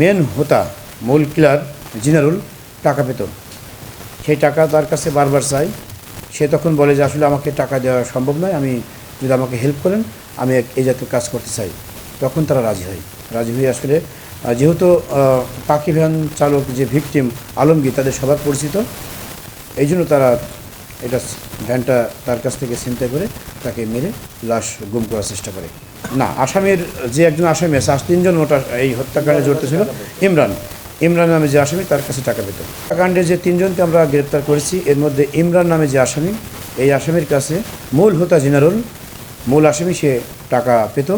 Main হোতা মূল কিলার জিনারুল টাকা পেত। সেই টাকা তার কাছে বারবার চাই। সে তখন বলে যে, আসলে আমাকে টাকা দেওয়া সম্ভব নয়। আমি যদি আমাকে হেল্প করেন, আমি এই জাতীয় কাজ করতে চাই। তখন তারা রাজি হয়। রাজি হয়ে আসলে যেহেতু পাখি ভ্যান চালক যে ভিকটিম আলমগীর, তাদের সবার পরিচিত। এই জন্য তারা এটা ভ্যানটা তার কাছ থেকে চিন্তা করে তাকে মেরে লাশ গুম করার চেষ্টা করে। না, আসামের যে একজন আসামি আছে, আজ তিনজন ওটা এই হত্যাকাণ্ডে জড়িত ছিল, ইমরান। ইমরান নামে যে আসামি, তার কাছে টাকা পেত। হত্যাকাণ্ডে যে তিনজনকে আমরা গ্রেপ্তার করেছি, এর মধ্যে ইমরান নামে যে আসামি, এই আসামির কাছে মূল হোতা জেনারেল, মূল আসামি সে টাকা পেত।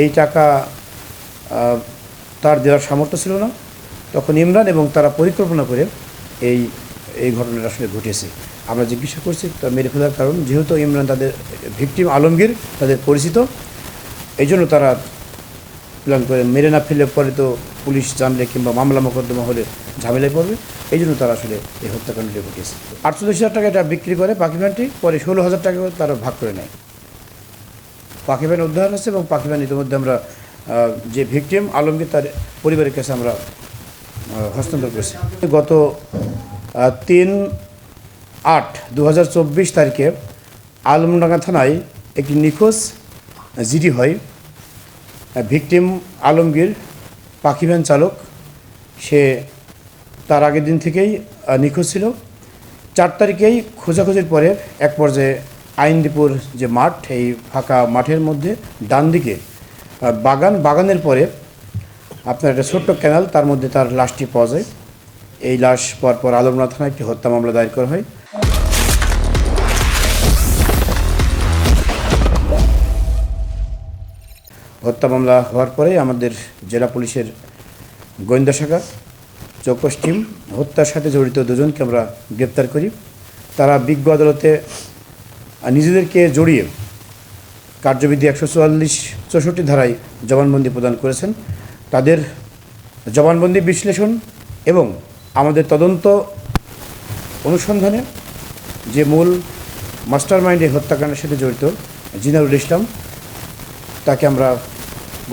এই টাকা তার দেওয়ার সামর্থ্য ছিল না। তখন ইমরান এবং তারা পরিকল্পনা করে এই এই ঘটনাটা আসলে ঘটেছে। আমরা জিজ্ঞাসা করছি, তা মেরে ফেলার কারণ, যেহেতু ইমরান তাদের ভিকটিম আলমগীর তাদের পরিচিত এই জন্য তারা প্ল্যান করে মেরে না ফেললে পরে তো পুলিশ জানলে কিংবা মামলা মোকদ্দমা হলে ঝামেলায় পড়বে এই জন্য তারা আসলে এই হত্যাকাণ্ডটি ঘটিয়েছে। আটচল্লিশ হাজার টাকা এটা বিক্রি করে পাখি পরে ষোলো হাজার টাকা তারা ভাগ করে নেয়। পাখি ভ্যান উদ্ধার হয়েছে এবং পাখি ইতিমধ্যে আমরা যে ভিকটিম আলমগীর তার পরিবারের কাছে আমরা হস্তান্তর করেছি। গত তিন আট দু তারিখে আলমডাঙ্গা থানায় একটি নিখোঁজ জিডি হয়। ভিকটিম আলমগীর, পাখি ভ্যান চালক, সে তার আগের দিন থেকেই নিখোঁজ ছিল। চার তারিখেই খোঁজাখুঁজির পরে এক পর্যায়ে আইনদীপুর যে মাঠ, এই ফাঁকা মাঠের মধ্যে ডান দিকে বাগান, বাগানের পরে আপনার একটা ছোট্ট ক্যানাল তার মধ্যে তার লাশটি পাওয়া যায়। এই লাশ পর পর আলমনা থানায় একটি হত্যা মামলা দায়ের করা হয়। হত্যা মামলা হওয়ার পরে আমাদের জেলা পুলিশের গোয়েন্দা শাখা, চৌকস টিম, হত্যার সাথে জড়িত দুজনকে আমরা গ্রেপ্তার করি। তারা বিজ্ঞ আদালতে নিজেদেরকে জড়িয়ে কার্যবিধি একশো চুয়াল্লিশ চৌষট্টি ধারায় জবানবন্দি প্রদান করেছেন। তাদের জবানবন্দি বিশ্লেষণ এবং আমাদের তদন্ত অনুসন্ধানে যে মূল মাস্টার মাইন্ডে হত্যাকাণ্ডের সাথে জড়িত জিনারুল ইসলাম, তাকে আমরা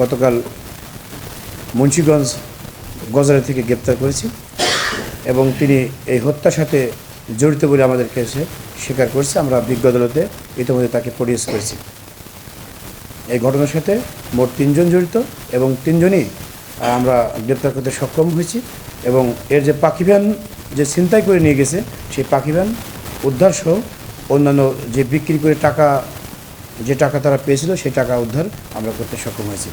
গতকাল মুন্সীগঞ্জ গজারে থেকে গ্রেপ্তার করেছি এবং তিনি এই হত্যার সাথে জড়িত বলে আমাদের কাছে স্বীকার করেছে। আমরা বিজ্ঞ আদালতে ইতিমধ্যে তাকে প্রডিউস করেছি। এই ঘটনার সাথে মোট তিনজন জড়িত এবং তিনজনই আমরা গ্রেপ্তার করতে সক্ষম হয়েছি। এবং এর যে পাখি ভ্যান যে ছিনতাই করে নিয়ে গেছে, সেই পাখি ভ্যান উদ্ধার সহ অন্যান্য যে বিক্রি করে টাকা, যে টাকা তারা পেয়েছিল, সেই টাকা উদ্ধার আমরা করতে সক্ষম হয়েছি।